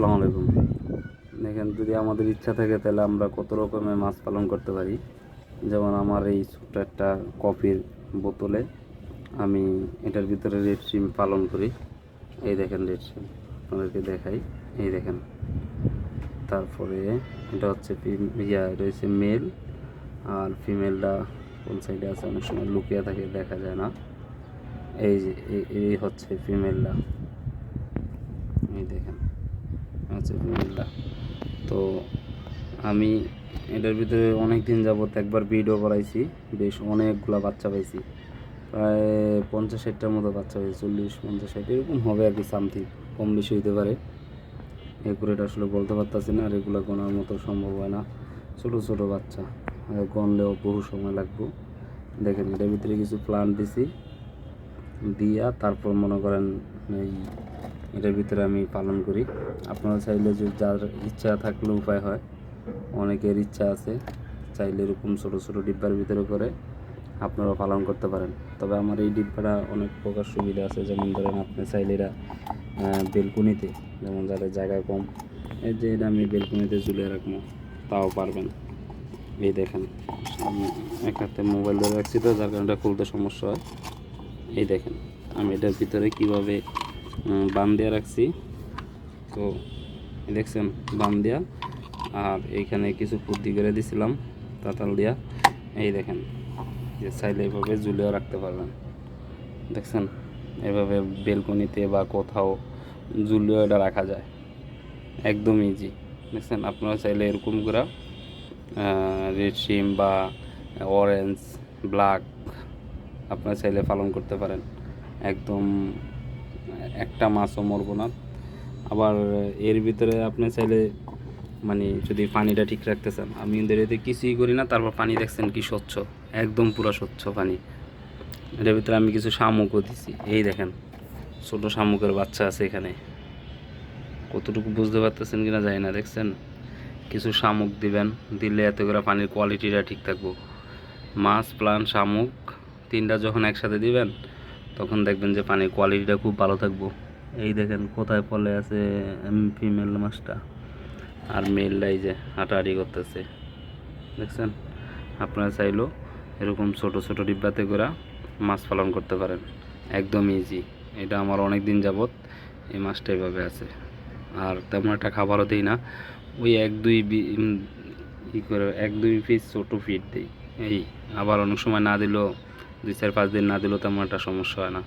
আসসালামু আলাইকুম। দেখেন, যদি আমাদের ইচ্ছা থাকে, তাহলে আমরা কত রকমের মাছ পালন করতে পারি। যেমন আমার এই ছোট্ট একটা কফির বোতলে আমি এটার ভিতরে রেড সিম পালন করি। এই দেখেন রেড সিম আপনাদেরকে দেখাই। এই দেখেন, তারপরে এটা হচ্ছে ইয়া রয়েছে মেল আর ফিমেলটা কোন সাইডে আছে? অনেক সময় লুকিয়ে থাকে, দেখা যায় না। এই যে, এই- এই হচ্ছে ফিমেলটা এই দেখেন ফিমেলটা তো আমি এটার ভিতরে অনেক দিন যাবত একবার ভিডিও করাইছি বেশ অনেকগুলা বাচ্চা পাইছি। প্রায় পঞ্চাশ ষাটটার মতো বাচ্চা হয়েছে চল্লিশ, পঞ্চাশ ষাট, এরকম হবে আর কি সামথিং কম বেশি হইতে পারে। একুরেট আসলে বলতে পারতাছি না, আর এগুলো গোনার মতো সম্ভব হয় না। ছোটো ছোটো বাচ্চা গনলেও বহু সময় লাগবে। দেখেন, এটার ভিতরে কিছু প্লান্ট দিছি, দিয়া তারপর মনে করেন এই এটার ভিতরে আমি পালন করি। আপনারা চাইলে যে যার ইচ্ছা থাকলে উপায় হয়, অনেকের ইচ্ছা আছে, চাইলে এরকম ছোটো ছোটো ডিব্বার ভিতরে করে আপনারা পালন করতে পারেন। তবে আমার এই ডিব্বাটা অনেক প্রকার সুবিধা আছে, যেমন ধরেন আপনি চাইলে এরা বেলকুনিতে, যেমন যাদের জায়গা কম, এই যে এটা আমি বেলকুনিতে ঝুলিয়ে রাখব, তাও পারবেন। এই দেখেন, আমি এক হাতে মোবাইল ধরে রাখছি তো, যার কারণে খুলতে সমস্যা হয়। এই দেখেন, আমি এটার ভিতরে কীভাবে বান দেওয়া রাখছি। তো দেখছেন বান দেওয়া আর এইখানে কিছু বুদ্ধি করে দিছিলাম, তাতাল দিয়া। এই দেখেন, যে চাইলে এভাবে ঝুলেও রাখতে পারবেন। দেখছেন, এভাবে বেলকনিতে বা কোথাও ঝুলিয়েও এটা রাখা যায়। একদম ইজি দেখছেন, আপনারা চাইলে এরকম করে রেড সিম বা অরেঞ্জ ব্ল্যাক আপনারা চাইলে পালন করতে পারেন। একদম একটা মাছও মরবো না। আবার এর ভিতরে আপনি চাইলে মানে যদি পানিটা ঠিক রাখতে চান, আমি কিন্তু এতে কিছুই করি না, তারপর পানি দেখছেন কি স্বচ্ছ, একদম পুরো স্বচ্ছ পানি। এটার ভিতরে আমি কিছু শামুকও দিছি। এই দেখেন, ছোট শামুকের বাচ্চা আছে এখানে। কতটুকু বুঝতে পারতেছেন কিনা জানি না, দেখছেন? কিছু শামুক দিবেন, দিলে এত করে পানির কোয়ালিটিটা ঠিক থাকব। মাছ, প্লান, শামুক, তিনটা যখন একসাথে দিবেন তখন দেখবেন যে পানির কোয়ালিটিটা খুব ভালো থাকব। এই দেখেন কোথায় পলে আছে ফিমেল মাছটা আর মেলটা এই যে হাঁটাহাঁটি করতেছে। দেখছেন? আপনারা চাইলেও এরকম ছোট ছোট ডিব্বাতে করে মাছ পালন করতে পারেন। একদম ইজি এটা আমার অনেক দিন যাবত এই মাছটা এভাবে আছে। আর তেমন একটা খাবারও দিই না। ওই এক, দুই ই করে, এক, দুই পিস ছোটো ফিট দিই। এই, আবার অনেক সময় না দিলেও দুই চার পাঁচ দিন না দিলেও তেমন একটা সমস্যা হয় না।